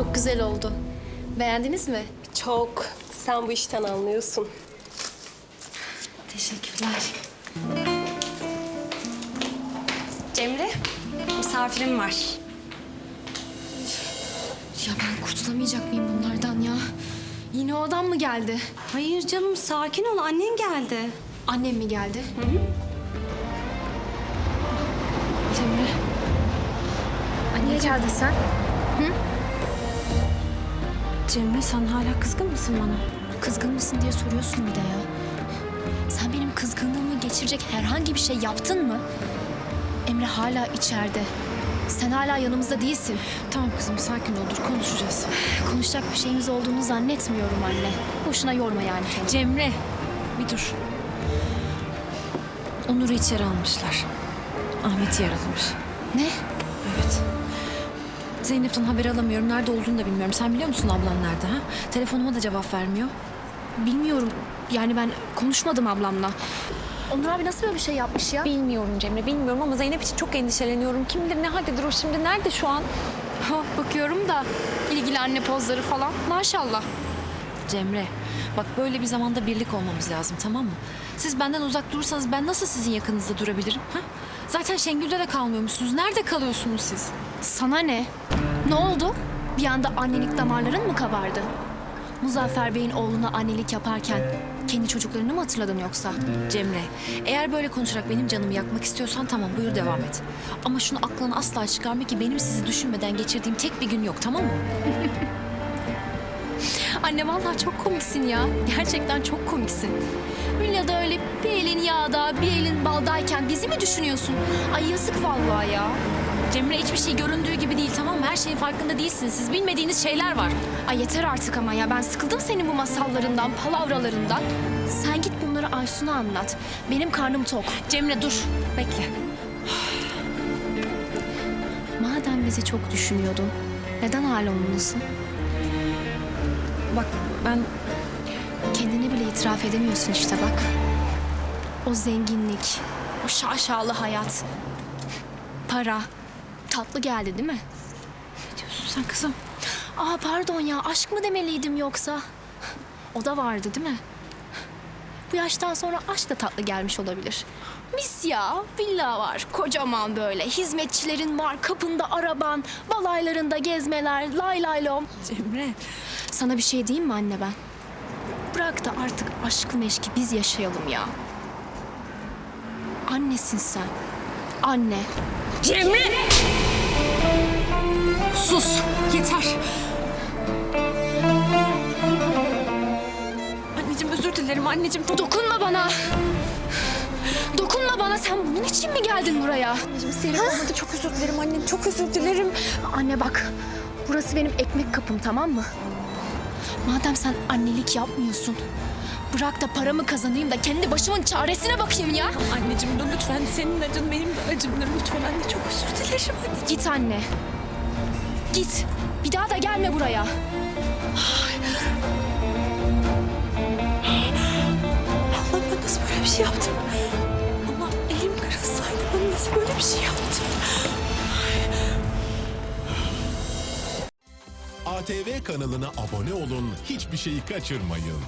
Çok güzel oldu. Beğendiniz mi? Çok. Sen bu işten anlıyorsun. Teşekkürler. Cemre, misafirim var. Ya ben kurtulamayacak mıyım bunlardan ya? Yine o adam mı geldi? Hayır canım, sakin ol. Annen geldi. Annem mi geldi? Hı hı. Cemre. Niye geldin sen? Cemre, sen hala kızgın mısın bana? Kızgın mısın diye soruyorsun bir de ya. Sen benim kızgınlığımı geçirecek herhangi bir şey yaptın mı? Emre hala içeride. Sen hala yanımızda değilsin. Tamam kızım sakin ol dur konuşacağız. Konuşacak bir şeyimiz olduğunu zannetmiyorum anne. Boşuna yorma yani kendini. Cemre bir dur. Onur'u içeri almışlar. Ahmet'i yaralamış. Ne? Evet. Zeynep'ten haber alamıyorum. Nerede olduğunu da bilmiyorum. Sen biliyor musun ablan nerede ha? Telefonuma da cevap vermiyor. Bilmiyorum. Yani ben konuşmadım ablamla. Onur abi nasıl böyle bir şey yapmış ya? Bilmiyorum Cemre bilmiyorum ama Zeynep için çok endişeleniyorum. Kim bilir ne haldedir o şimdi? Nerede şu an? Ha, bakıyorum da ilgili anne pozları falan. Maşallah. Cemre bak böyle bir zamanda birlik olmamız lazım tamam mı? Siz benden uzak durursanız ben nasıl sizin yakınınızda durabilirim? Ha? Zaten Şengül'de de kalmıyormuşsunuz. Nerede kalıyorsunuz siz? Sana ne? Ne oldu? Bir anda annelik damarların mı kabardı? Muzaffer Bey'in oğluna annelik yaparken kendi çocuklarını mı hatırladın yoksa? Cemre, eğer böyle konuşarak benim canımı yakmak istiyorsan tamam buyur devam et. Ama şunu aklına asla çıkarma ki benim sizi düşünmeden geçirdiğim tek bir gün yok tamam mı? Anne vallahi çok komiksin ya. Gerçekten çok komiksin. Villada öyle bir elin yağda, bir elin baldayken bizi mi düşünüyorsun? Ay yazık vallahi ya. Cemre hiçbir şey göründüğü gibi değil tamam mı? Her şeyin farkında değilsiniz. Siz bilmediğiniz şeyler var. Ay yeter artık ama ya. Ben sıkıldım senin bu masallarından, palavralarından. Sen git bunları Aysun'a anlat. Benim karnım tok. Cemre dur, bekle. Madem bizi çok düşünüyordun, neden hala onunlasın? Bak ben Kendine bile itiraf edemiyorsun işte bak. O zenginlik, o şaşalı hayat. Para, tatlı geldi değil mi? diyorsun sen kızım. Aa pardon ya aşk mı demeliydim yoksa? O da vardı değil mi? Bu yaştan sonra aşk da tatlı gelmiş olabilir. Mis ya, villa var, kocaman böyle. Hizmetçilerin var, kapında araban, balaylarında gezmeler, lay lay lom. Cemre. Sana bir şey diyeyim mi anne ben? Bırak da artık aşkı meşki biz yaşayalım ya. Annesin sen. Anne. Sus, yeter. Anneciğim özür dilerim anneciğim. Dokunma bana. Dokunma bana. Sen bunun için mi geldin buraya? Selim olmadı çok özür dilerim annem çok özür dilerim. Anne bak. Burası benim ekmek kapım tamam mı? Madem sen annelik yapmıyorsun. Bırak da paramı kazanayım da kendi başımın çaresine bakayım ya. Anneciğim dur lütfen senin acın benim de acımdır lütfen anne çok özür dilerim anne. Git anne. Git. Bir daha da gelme buraya. Allah'ım şey yaptım? Allah elim kırılsaydı ben nasıl böyle bir şey yaptım? ATV kanalına abone olun, hiçbir şeyi kaçırmayın.